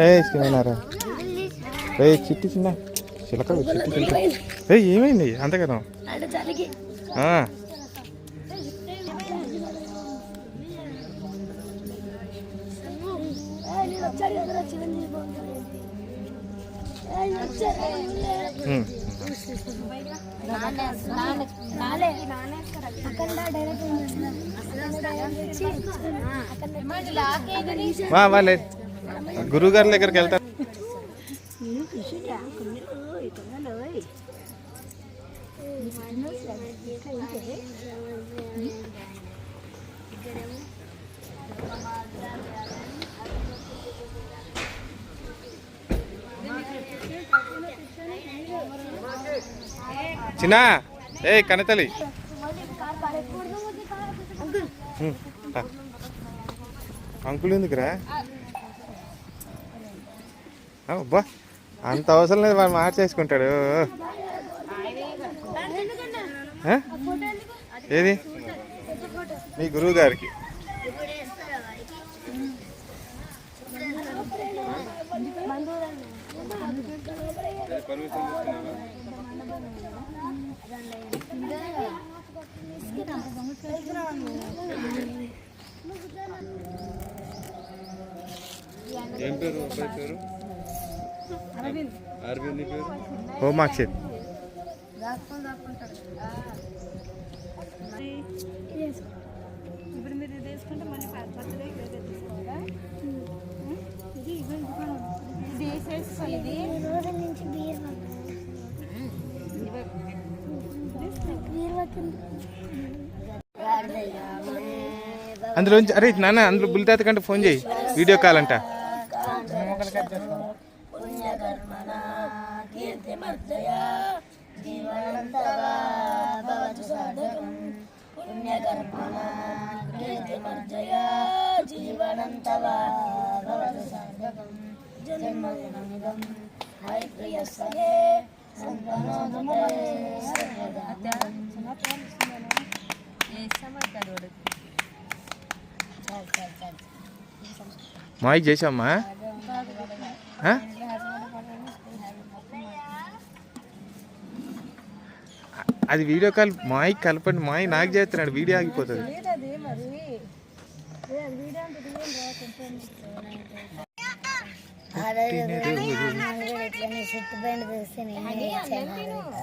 ఏ ఇష్టమైనారా ఏ చిట్టి చిన్న. చిలక చిట్టి చిలక. ఏ ఏమైంది? అంతే కదా వాళ్ళే. గురువు గారి దగ్గరికి వెళ్తారు చిన్న ఏ కనతలి. అంకుల్ ఎందుకురా? అబ్బా అంత అవసరం లేదు వాడు మార్చేసుకుంటాడు? ఏది? మీ గురువు గారికి ఏం పేరు అబ్బాయి పేరు? అరవింద్. పేరు? హోమాక్షిత్ ఇప్పుడు మీరు ఇది వేసుకుంటే మళ్ళీ బర్త్డే వేరే తీసుకోవాలా ఇది ఇగో ఇది కూడా ఉంది. ఇది వేసేసుకో ఇది అందులో నుంచి- అరే నాన్న అందులో బుల్తాత కంటే ఫోన్ చేయి. వీడియో కాల్ అంట. మాయి నాకు చేస్తున్నాడు వీడియో ఆగిపోతుంది అది మరి వీడియో అంటే తీయండి రా కొంచెం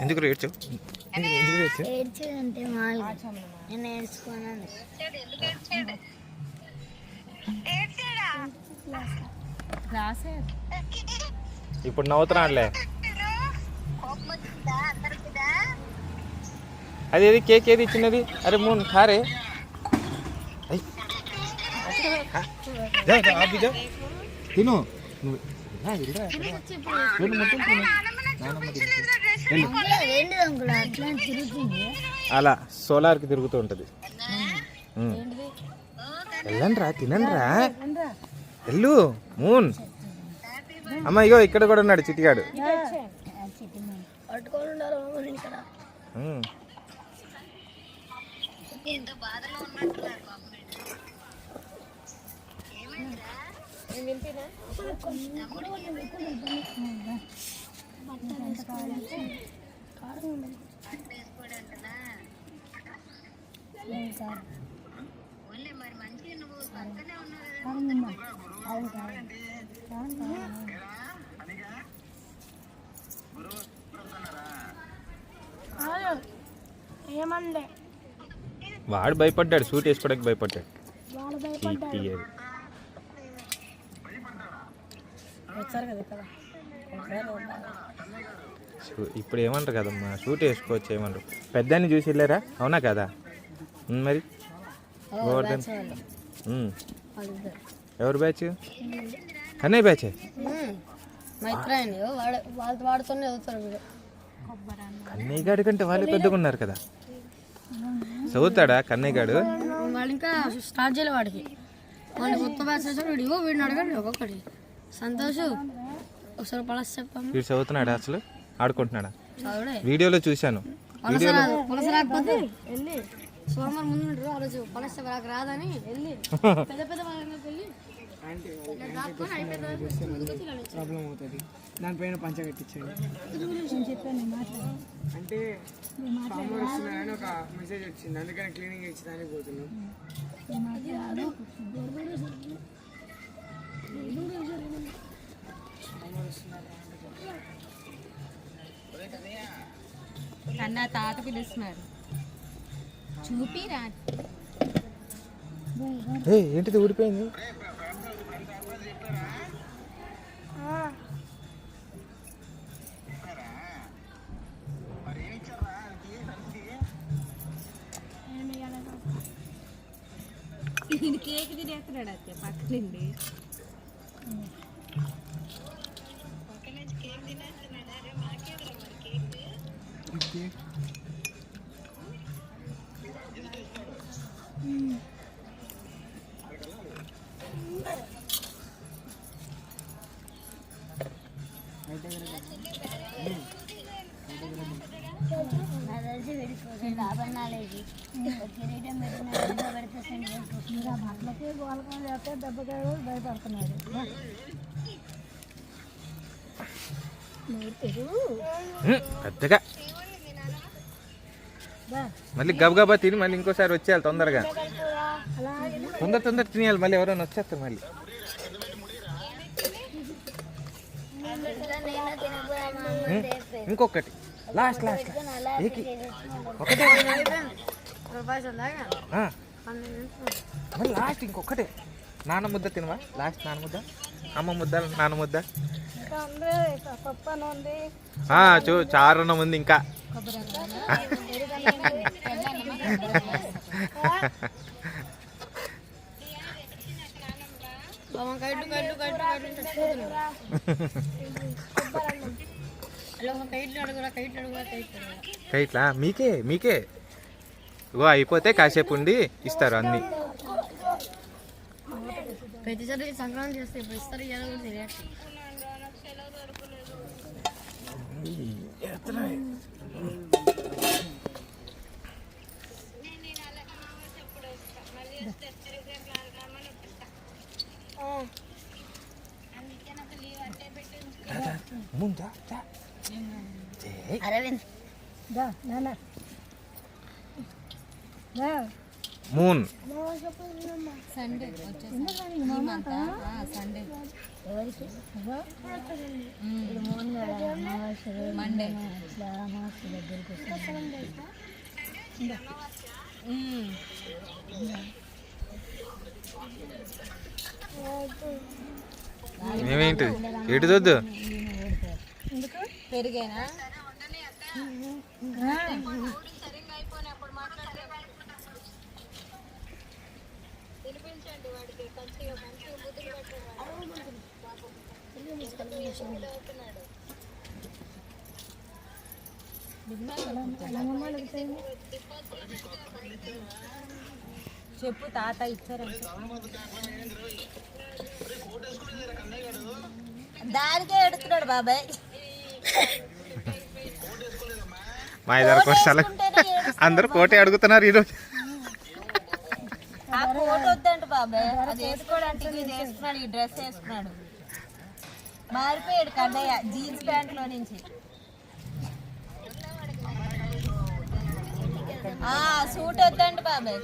ఎందుకు ఏడ్చావు ఎందుకు ఎందుకు ఏడ్చావు ఏడ్చేదంటే ఇప్పుడు నవ్వుతున్నాడులే. అది ఏది? కేక్ ఏది ఇచ్చినది? అరే మూన్ జా. తిను. నువ్వు అలా సోలార్కి తిరుగుతూ ఉంటుంది. వెళ్ళండి రా తినండి రా వెళ్ళు మూన్. అమ్మ ఇగో ఇక్కడ కూడా ఉన్నాడు చిట్టిగాడు. పట్టుకొని ఏమండే? వాడు భయపడ్డాడు సూట్ వేసుకోవడానికి భయపడ్డాడు. ఇప్పుడు ఏమంటారు కదమ్మా? షూట్ వేసుకోవచ్చు ఏమంటారు? పెద్దాన్ని చూసి వెళ్ళారా? అవునా కదా? మరి? గోవర్ధన్. ఎవరు బ్యాచ్ కన్నయ్య బ్యాచ్ కన్నయ్య గాడి కంటే వాళ్ళే పెద్దగా ఉన్నారు కదా చదువుతాడా కన్నయ్య గాడు వాడు ఇంకా స్టార్ట్ చేయలే వాడికి వాడిని కొత్త బ్యాచ్ వచ్చాడు వీడు ఇగో వీడిని అడగండి ఒక్కొక్కటి సంతోష్ ఒకసారి పలస చెప్పమ్మా వీడు చదువుతున్నాడా అసలు ఆడుకుంటున్నాడా వీడియోలో చూశాను పలస సోమవారం ముందు ఆ రోజు పలస రాక రాదని వెళ్ళి పెద్ద పెద్ద వాళ్ళకి వెళ్ళి. ప్రాబ్లం అవుతుంది. దానిపైన పంచ కట్టించండి. నేను చెప్పాను నేను మాట్లాడు అంటే పాములు వస్తున్నాయని ఒక మెసేజ్ వచ్చింది. అందుకని క్లీనింగ్ ఇచ్చడానికి పోతున్నాం. అన్న తాత పిలుస్తున్నాడు చూపిరా. ఏంటిది ఊడిపోయింది? ఇది కేక్ తినేస్తున్నాడు భయపడుతున్నాడు పెద్దగా. మళ్ళీ గబగబా తిని మళ్ళీ ఇంకోసారి వచ్చేయాలి తొందరగా. తొందర తొందర తినేయాలి మళ్ళీ ఎవరైనా వచ్చేస్తారు మళ్ళీ. ఇంకొకటి లాస్ట్ లాస్ట్ ఏకి ఒకటే రూపాయలు లాస్ట్ ఇంకొకటే నాన్న ముద్ద తినవా లాస్ట్ నాన్న ముద్ద అమ్మ ముద్ద నాన్న ముద్ద చూ చారున్నం ఉంది ఇంకా బామ్మ కైట్లు కైట్లు కైట్లు కైట్లు మీకే మీకే. ఇగో అయిపోతే కాసేపు ఉండి ఇస్తారు అన్ని. ప్రతిసారి సంక్రాంతి చేస్తే ఇప్పుడు ఇస్తారు ముందా అరవింద్ దా నాన్న దా మూన్ సండే సండే మండే ఏమేంటిది ఎటు చూద్దు పెరిగేనా చెప్పు తాత ఇచ్చారంట. దానికే ఎడుతున్నాడు బాబాయ్. మా ఇద్దరు కొట్టాలి. అందరు కోటే అడుగుతున్నారు ఈరోజు. మారిపోయాడు కన్నయ్య జీన్స్ ప్యాంట్లో నుంచి. ఆ సూట్ వద్దంట బాబాయ్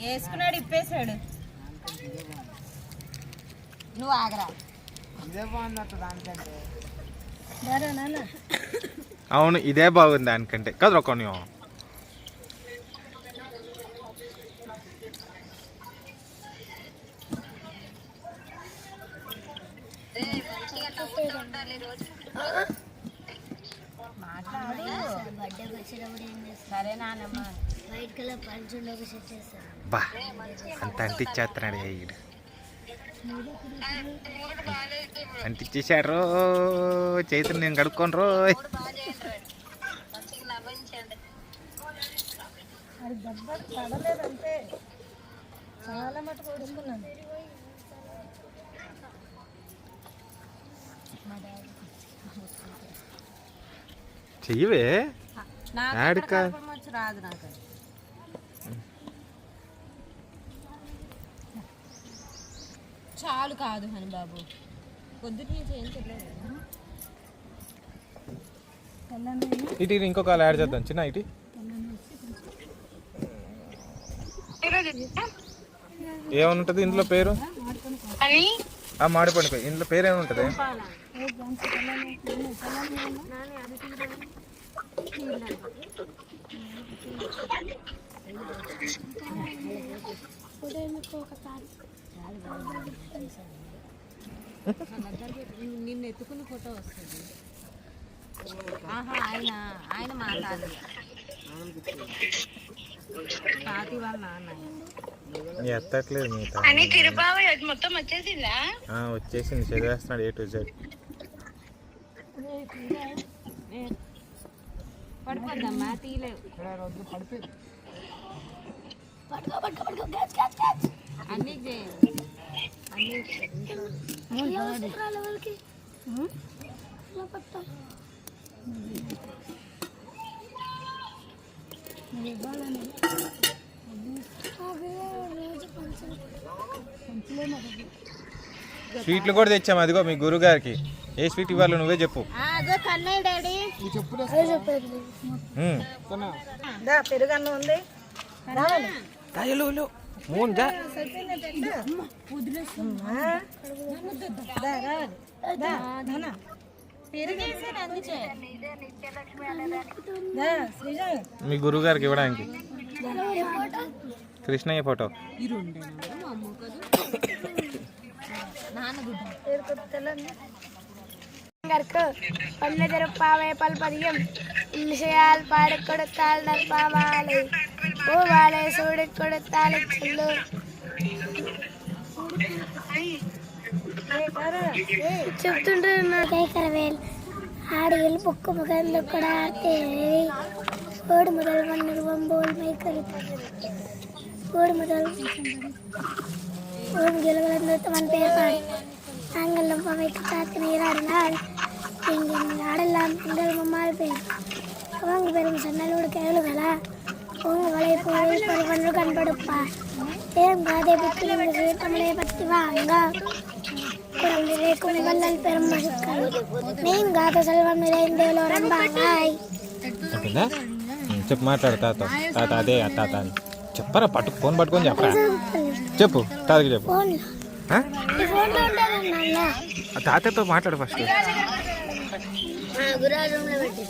వేసుకున్నాడు ఇప్పేశాడు. నువ్వు ఆగరా. ఇదే దానికంటే. అవును ఇదే బాగుంది దానికంటే. కదా ఒక బా అంత అంటిచ్చేస్తున్నాడు ఈడు. అంటిచ్చేసాడు చేతులు నేను కడుక్కోను రో చాలా మటుకు చెయ్యవే. రాదు నాకు చాలు కాదు హని బాబు. పొద్దుట నుంచి ఏం తెలియదు. ఇటు ఇంకొక యాడ్ చేద్దాం. చిన్న ఇటు. ఏమనుంటది ఇందులో పేరు? ఆ మాడి పండుగ ఇందులో పేరు ఏముంటది? నిన్ను ఎత్తుకున్న ఫోటో వస్తుంది ఆహా ఆయన ఆయన మా తాత. తాతి వాళ్ళ నాన్న ఎత్తట్లేదు అని తిరుపావి మొత్తం వచ్చేసిందా? వచ్చేసింది. చదివేస్తున్నాడు ఏ టు జెడ్. పడిపోద్దమ్మా తీయలేవు. అన్నీ చేయండి అన్నీ స్వీట్లు కూడా తెచ్చాము అదిగో మీ గురుగారికి. ఏ స్వీట్ ఇవ్వాలో నువ్వే చెప్పు. పెరుగన్నం ఉంది. అందుచే మీ గురుగారికి ఇవ్వడానికి. కృష్ణయ్య ఫోటో. ఈ రెండేనా మా అమ్మ కదా నాన్న గుడ్డ கற்கு ஒன்று திருப்பாவை பல்பதியும் இசையால் பாடி கொடுத்தால் நற்பாமாலை பூவாலை சூடி கொடுத்தாலை சொல்லு చెప్తుంటే కేకరవేల్ ஆடியில் புக்கு முகர்ந்து கொடார்த்தே ஓடு முதல் வண்ணர் வம்போல் மேய்க்கருத்து ஓடு முதல் ஓடு கிழவளர்ந்து தவன் பெயர் பாடி நாங்களும் அவைக்கு காத்து நீராடினால் எங்கள் நாடெல்லாம் எங்கள் மம்மாள் பெயர் அவங்க பெரும் சன்னலோடு கேளுகளா పూలైపోయి పరువన్లు కనపడప్ప ఏం కాదే చెప్పు మాట్లాడు తాత. అదే తాత అని. చెప్పరా పట్టుకు ఫోన్ పట్టుకొని చెప్పరా? చెప్పు తాతకి చెప్పు. తాతతో మాట్లాడు ఫస్ట్. గురాజంలో పెట్టి.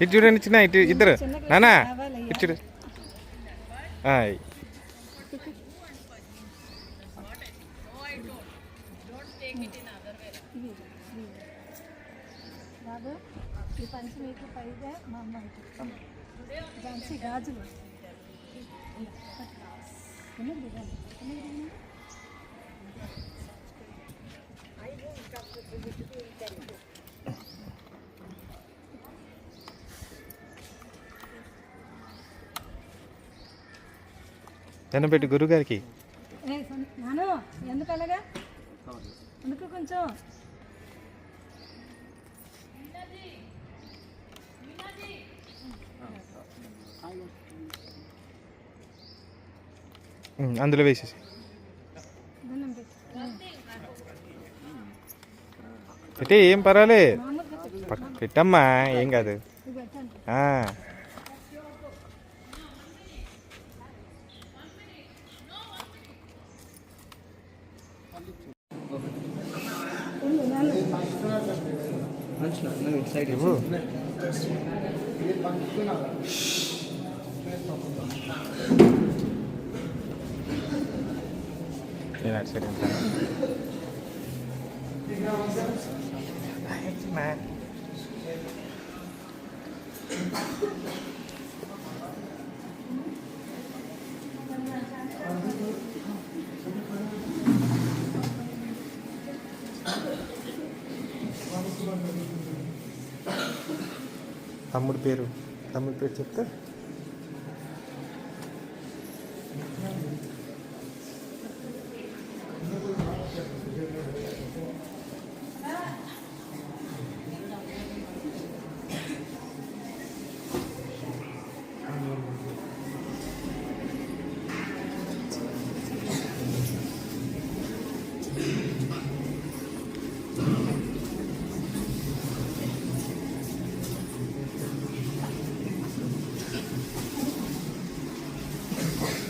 ఇటు చూడండి చిన్న ఇటు ఇద్దరు నానా ఇటు చూడు ఆయ్. ఈ పంచి మీకు పైగా మా అమ్మాయికి పంచి గాజులు దండం పెట్టి గురుగారికి నాను ఎందుకు అలాగా ఎందుకు కొంచెం. ఉమ్, అందులో వేసేసి. పెట్టే ఏం పర్వాలే. పట్- పెట్టమ్మా ఏం కాదు. ఆ. ఇవ్వు. నేను అటు సైడ్ ఉంటాను. తమ్ముడి పేరు తమ్ముడి పేరు చెప్తే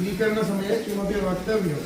स्वीकरण समय किमें वक्तव्य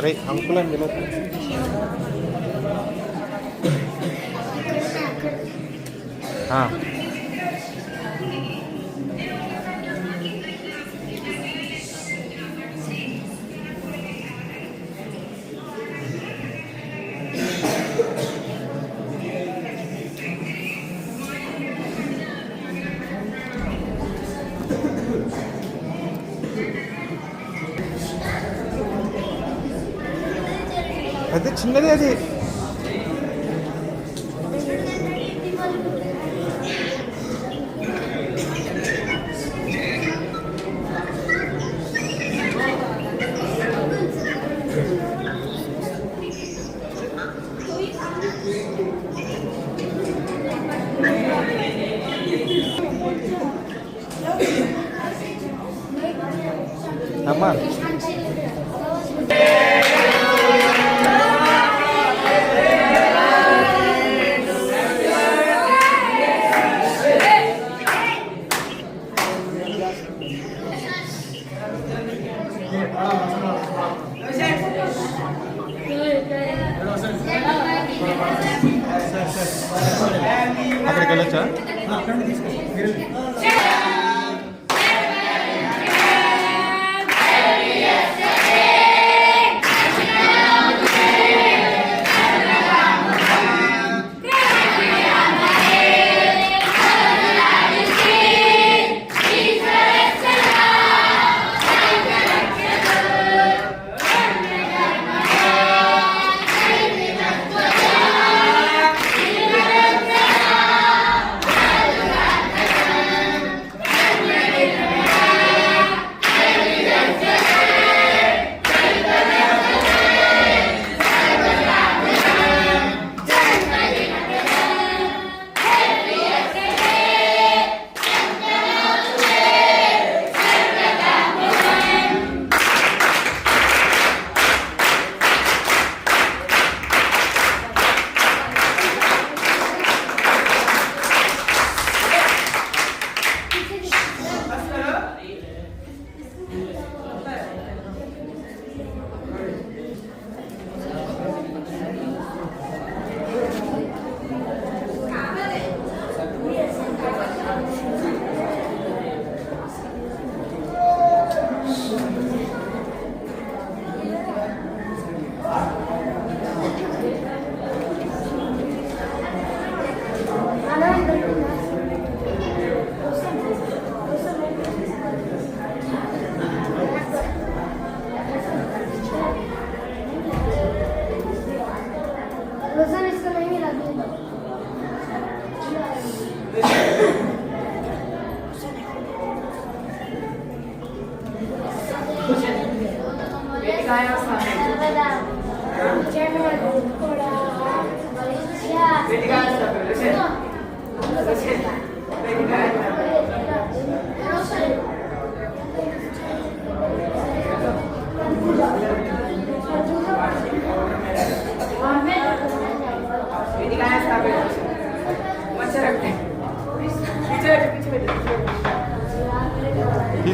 ఏయ్, అరే అంకుల్ అని పిలవద్దు. ఆ. అదే చిన్నది అది అమ్మా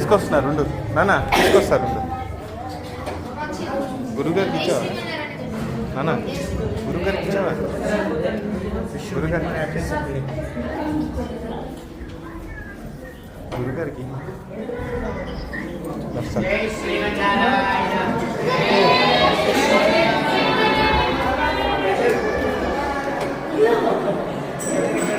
తీసుకొస్తున్నారు రెండు నాన్న తీసుకొస్తారు రెండు గురుగారికి ఇచ్చావా నాన్న గురుగారికి ఇచ్చావా గురుగారికి గురుగారికి వస్తా.